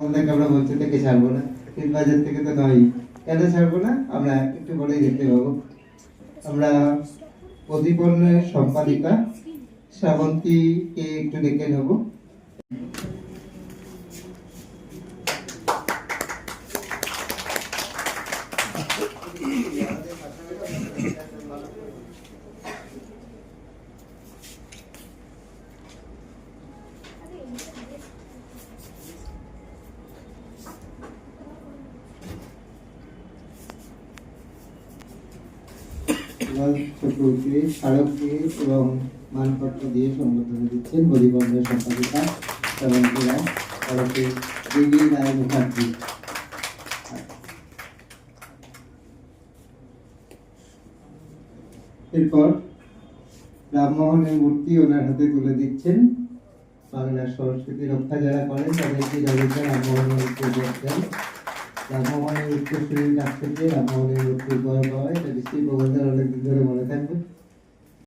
আমাদেরকে আমরা মঞ্চ থেকে ছাড়বো না তিন বাজার থেকে তো নয়। কেন ছাড়বো না? আমরা একটু পরেই দেখতে পাবো। আমরা প্রতিপন্নের সম্পাদিকা শ্রাবন্তীকে একটু ডেকে নেব। দিয়ে এবং মানপত্র দিয়ে দিচ্ছেন সম্পাদিকা রায় মুখার্জি। এরপর রামমোহনের মূর্তি ওনার হাতে তুলে দিচ্ছেন। বাংলার সংস্কৃতি রক্ষা যারা করেন, তাদেরকে রামমোহনের মূর্তি রামমোহনের উত্তরসূরির কাছ থেকে মূর্তি উপহার পাওয়া এটা নিশ্চয়ই প্রবন্ধের অনেকদিন ধরে মনে থাকবে।